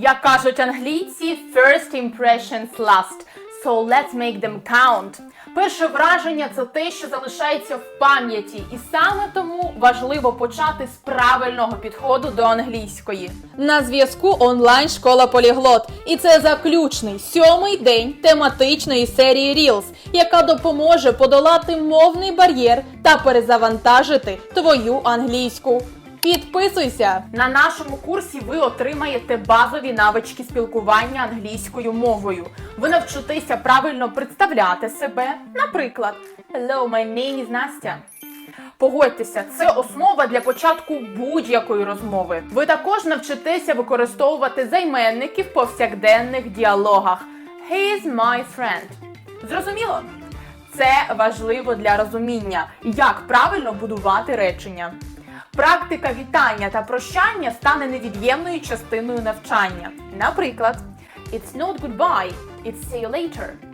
Як кажуть англійці, first impressions last. So let's make them count. Перше враження це те, що залишається в пам'яті, і саме тому важливо почати з правильного підходу до англійської. На зв'язку онлайн школа Поліглот, і це заключний сьомий день тематичної серії Reels, яка допоможе подолати мовний бар'єр та перезавантажити твою англійську. Підписуйся! На нашому курсі ви отримаєте базові навички спілкування англійською мовою. Ви навчитеся правильно представляти себе. Наприклад, Hello, my name is Настя. Погодьтеся, це основа для початку будь-якої розмови. Ви також навчитеся використовувати займенники в повсякденних діалогах. He is my friend. Зрозуміло? Це важливо для розуміння, як правильно будувати речення. Практика вітання та прощання стане невід'ємною частиною навчання. Наприклад, It's not goodbye, it's see you later.